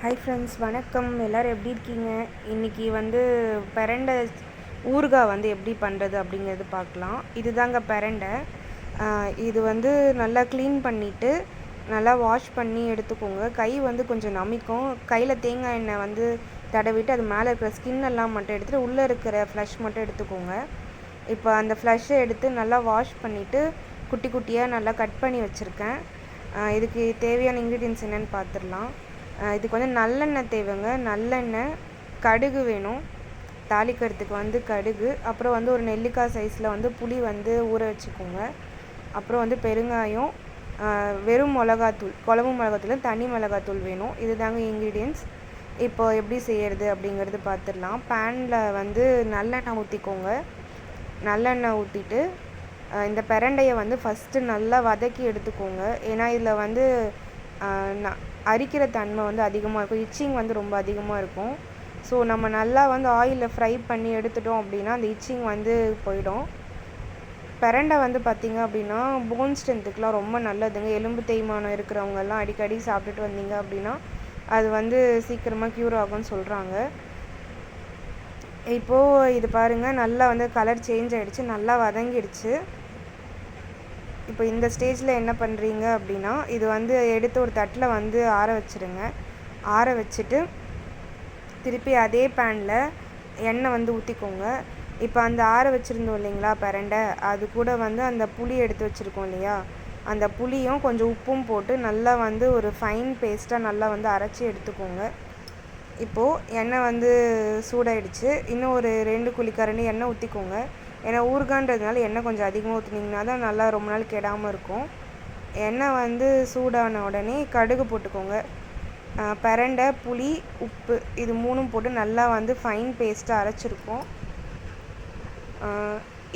Hi friends வணக்கம். எல்லோரும் எப்படி இருக்கீங்க? இன்றைக்கி வந்து பெரண்டை ஊறுகாய் வந்து எப்படி பண்ணுறது அப்படிங்கிறது பார்க்கலாம். இதுதாங்க தாங்க பெரண்டை இது வந்து நல்லா க்ளீன் பண்ணிவிட்டு நல்லா வாஷ் பண்ணி எடுத்துக்கோங்க. கை வந்து கொஞ்சம் நமிக்கும். கையில் தேங்காய் எண்ணெய் வந்து தடவிட்டு அது மேலே இருக்கிற ஸ்கின் எல்லாம் மட்டும் எடுத்துகிட்டு உள்ளே இருக்கிற ஃப்ளஷ் மட்டும் எடுத்துக்கோங்க. இப்போ அந்த ஃப்ளஷ்ஷை எடுத்து நல்லா வாஷ் பண்ணிவிட்டு குட்டி குட்டியாக நல்லா கட் பண்ணி வச்சுருக்கேன். இதுக்கு தேவையான இன்க்ரீடியன்ஸ் என்னென்னு பார்த்துடலாம். இதுக்கு வந்து நல்லெண்ணெய் தேவைங்க. நல்லெண்ணெய் கடுகு வேணும். தாளிக்கிறதுக்கு வந்து கடுகு. அப்புறம் வந்து ஒரு நெல்லிக்காய் சைஸில் வந்து புளி வந்து ஊற வச்சுக்கோங்க. அப்புறம் வந்து பெருங்காயம் வெறும் மிளகாத்தூள் குழம்பு மிளகாத்தூள் தனி மிளகாத்தூள் வேணும். இதுதாங்க இன்க்ரீடியன்ஸ் இப்போ எப்படி செய்யறது அப்படிங்கிறது பார்த்துடலாம் பேனில் வந்து நல்லெண்ணெய் ஊற்றிக்கோங்க நல்லெண்ணெய் ஊற்றிட்டு இந்த பிரண்டையை வந்து ஃபஸ்ட்டு நல்லா வதக்கி எடுத்துக்கோங்க. ஏன்னா இதில் வந்து நான் அரிக்கிற தன்மை வந்து அதிகமாக இருக்கும். இச்சிங் வந்து ரொம்ப அதிகமாக இருக்கும். ஸோ நம்ம நல்லா வந்து ஆயிலில் ஃப்ரை பண்ணி எடுத்துட்டோம் அப்படின்னா அந்த இச்சிங் வந்து போயிடும். பெரண்டை வந்து பார்த்திங்க அப்படின்னா போன் ஸ்ட்ரென்த்துக்குலாம் ரொம்ப நல்லதுங்க. எலும்பு தேய்மானம் இருக்கிறவங்கெல்லாம் அடிக்கடி சாப்பிட்டுட்டு வந்தீங்க அப்படின்னா அது வந்து சீக்கிரமாக க்யூர் ஆகும்னு சொல்கிறாங்க இப்போது இது பாருங்கள் நல்லா வந்து கலர் சேஞ்ச் ஆகிடுச்சு நல்லா வதங்கிடுச்சு. இப்போ இந்த ஸ்டேஜில் என்ன பண்ணுறீங்க அப்படின்னா இது வந்து எடுத்து ஒரு தட்டில் வந்து ஆற வச்சிடுங்க ஆற வச்சுட்டு திருப்பி அதே பேனில் எண்ணெய் வந்து ஊற்றிக்கோங்க இப்போ அந்த ஆற வச்சுருந்தோம் இல்லைங்களா பிரண்டை? அது கூட வந்து அந்த புளி எடுத்து வச்சுருக்கோம் இல்லையா? அந்த புளியும் கொஞ்சம் உப்பும் போட்டு நல்லா வந்து ஒரு ஃபைன் பேஸ்ட்டாக நல்லா வந்து அரைச்சி எடுத்துக்கோங்க. இப்போது எண்ணெய் வந்து சூடாயிடுச்சு. இன்னும் ஒரு ரெண்டு குழிக்கரண்டி எண்ணெய் ஊற்றிக்கோங்க ஏன்னா ஊறுகான்றதுனால எண்ணெய் கொஞ்சம் அதிகமாக ஊற்றுனீங்கன்னா தான் நல்லா ரொம்ப நாள் கெடாமல் இருக்கும். எண்ணெய் வந்து சூடான உடனே கடுகு போட்டுக்கோங்க. பரண்டை பிரண்டை புளி உப்பு இது மூணும் போட்டு நல்லா வந்து ஃபைன் பேஸ்ட்டாக அரைச்சிருக்கோம்.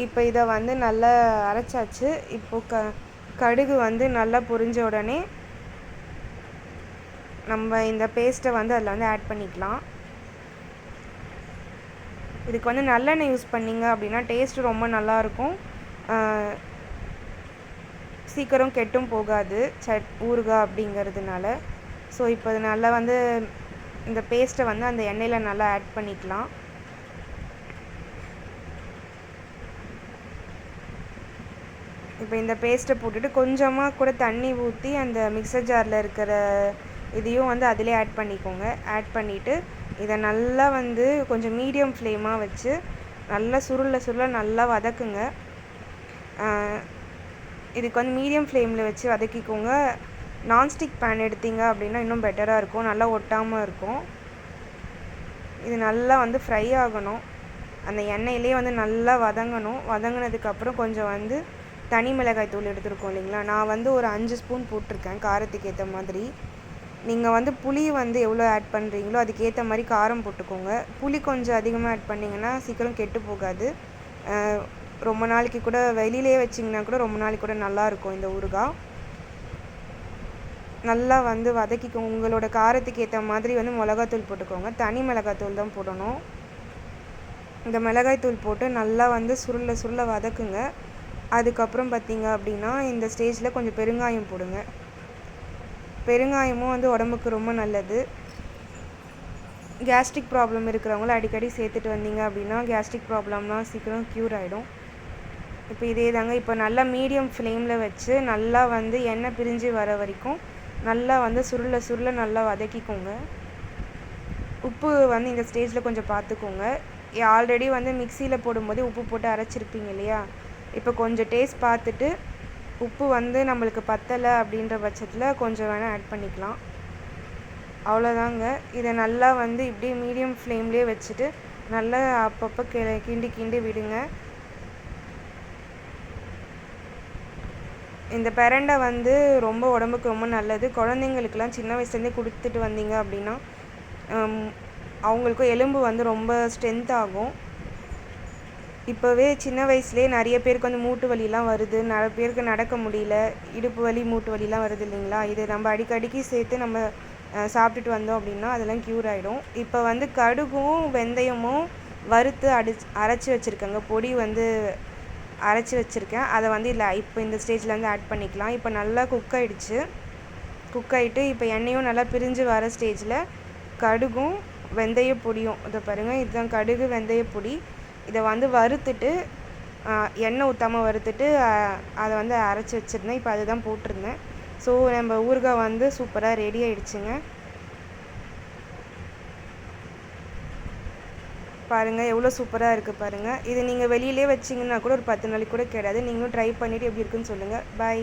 இப்போ இதை வந்து நல்லா அரைச்சாச்சு. இப்போ க கடுகு வந்து நல்லா பொரிஞ்ச உடனே நம்ம இந்த பேஸ்ட்டை வந்து அதில் வந்து ஆட் பண்ணிக்கலாம். இதுக்கு வந்து நல்லெண்ணெய் யூஸ் பண்ணீங்க அப்படின்னா டேஸ்ட் ரொம்ப நல்லாயிருக்கும். சீக்கிரம் கெட்டும் போகாது. சட் ஊறுகாய் அப்படிங்கிறதுனால. ஸோ இப்போ இது நல்லா வந்து இந்த பேஸ்ட்டை வந்து அந்த எண்ணெயில் நல்லா ஆட் பண்ணிக்கலாம். இப்போ இந்த பேஸ்ட்டை போட்டுட்டு கொஞ்சமாக கூட தண்ணி ஊற்றி அந்த மிக்சர் ஜாரில் இருக்கிற இதையும் வந்து அதிலே ஆட் பண்ணிக்கோங்க. ஆட் பண்ணிவிட்டு இதை நல்லா வந்து கொஞ்சம் மீடியம் ஃப்ளேமாக வச்சு நல்லா சுருள சுருள நல்லா வதக்குங்க. இதுக்கு வந்து மீடியம் ஃப்ளேமில் வச்சு வதக்கிக்கோங்க. நான்ஸ்டிக் பேன் எடுத்தீங்க அப்படின்னா இன்னும் பெட்டராக இருக்கும். நல்லா ஒட்டாமல் இருக்கும். இது நல்லா வந்து ஃப்ரை ஆகணும். அந்த எண்ணெயிலே வந்து நல்லா வதங்கணும். வதங்கினதுக்கப்புறம் கொஞ்சம் வந்து தனி மிளகாய் தூள் எடுத்துருக்கோம் இல்லைங்களா? நான் வந்து ஒரு அஞ்சு ஸ்பூன் போட்டிருக்கேன். காரத்துக்கு ஏற்ற மாதிரி. நீங்கள் வந்து புளி வந்து எவ்வளோ ஆட் பண்ணுறீங்களோ அதுக்கேற்ற மாதிரி காரம் போட்டுக்கோங்க. புளி கொஞ்சம் அதிகமாக ஆட் பண்ணிங்கன்னா சீக்கிரம் கெட்டு போகாது. ரொம்ப நாளைக்கு கூட வெளியிலே வச்சிங்கன்னா கூட ரொம்ப நாளைக்கு கூட நல்லா இருக்கும் இந்த ஊறுகாய் நல்லா வந்து வதக்கிக்கோங்க உங்களோட காரத்துக்கு ஏற்ற மாதிரி வந்து மிளகாத்தூள் போட்டுக்கோங்க. தனி மிளகாத்தூள் தான் போடணும். இந்த மிளகாய்த்தூள் போட்டு நல்லா வந்து சுருள சுருள வதக்குங்க. அதுக்கப்புறம் பார்த்தீங்க அப்படின்னா இந்த ஸ்டேஜில் கொஞ்சம் பெருங்காயம் போடுங்க. பெருங்காயமும் வந்து உடம்புக்கு ரொம்ப நல்லது. கேஸ்ட்ரிக் ப்ராப்ளம் இருக்கிறவங்கள அடிக்கடி சேர்த்துட்டு வந்தீங்க அப்படின்னா கேஸ்ட்ரிக் ப்ராப்ளம்லாம் சீக்கிரம் க்யூர் ஆகிடும் இப்போ இதே தாங்க இப்போ நல்லா மீடியம் ஃப்ளேமில் வச்சு நல்லா வந்து எண்ணெய் பிரிஞ்சு வர வரைக்கும் நல்லா வந்து சுருள சுருள நல்லா வதக்கிக்கோங்க. உப்பு வந்து இந்த ஸ்டேஜில் கொஞ்சம் பார்த்துக்கோங்க ஆல்ரெடி வந்து மிக்சியில் போடும்போதே உப்பு போட்டு அரைச்சிருப்பீங்க இல்லையா? இப்போ கொஞ்சம் டேஸ்ட் பார்த்துட்டு உப்பு வந்து நம்மளுக்கு பத்தலை அப்படின்ற பட்சத்தில் கொஞ்சம் வேணால் ஆட் பண்ணிக்கலாம். அவ்வளோதாங்க இதை நல்லா வந்து இப்படியே மீடியம் ஃப்ளேம்லேயே வச்சுட்டு நல்லா அப்பப்போ கி கிண்டி கிண்டி விடுங்க. இந்த பிரண்டை வந்து ரொம்ப உடம்புக்கு ரொம்ப நல்லது. குழந்தைங்களுக்குலாம் சின்ன வயசுலேருந்தே கொடுத்துட்டு வந்தீங்க அப்படின்னா அவங்களுக்கும் எலும்பு வந்து ரொம்ப ஸ்ட்ரென்த் ஆகும். இப்போவே சின்ன வயசுலேயே நிறைய பேருக்கு வந்து மூட்டு வலிலாம் வருது. நிறைய பேருக்கு நடக்க முடியல. இடுப்பு வலி மூட்டு வலிலாம் வருது இல்லைங்களா? இது நம்ம அடிக்கடிக்கு சேர்த்து நம்ம சாப்பிட்டுட்டு வந்தோம் அப்படின்னா அதெல்லாம் க்யூர் ஆகிடும் இப்போ வந்து கடுகும் வெந்தயமும் வறுத்து அடிச் அரைச்சி வச்சுருக்கேங்க. பொடி வந்து அரைச்சி வச்சுருக்கேன். அதை வந்து இல்லை இப்போ இந்த ஸ்டேஜில் வந்து ஆட் பண்ணிக்கலாம். இப்போ நல்லா குக் ஆகிடுச்சு குக் ஆகிட்டு இப்போ எண்ணெயும் நல்லா பிரிஞ்சு வர ஸ்டேஜில் கடுகும் வெந்தய பொடியும். இதை பாருங்கள் இதுதான் கடுகு வெந்தய பொடி. இதை வந்து வறுத்துட்டு எண்ணெய் ஊற்றாமல் வறுத்துட்டு அதை வந்து அரைச்சி வச்சுருந்தேன். இப்போ அதுதான் போட்டிருந்தேன். ஸோ நம்ம ஊறுகாய் வந்து சூப்பராக ரெடி ஆயிடுச்சுங்க. பாருங்கள் எவ்வளோ சூப்பராக இருக்குது பாருங்கள் இது நீங்கள் வெளியிலே வச்சிங்கன்னா கூட ஒரு பத்து நாளைக்கு கூட கிடையாது நீங்களும் ட்ரை பண்ணிவிட்டு எப்படி இருக்குன்னு சொல்லுங்கள் பாய்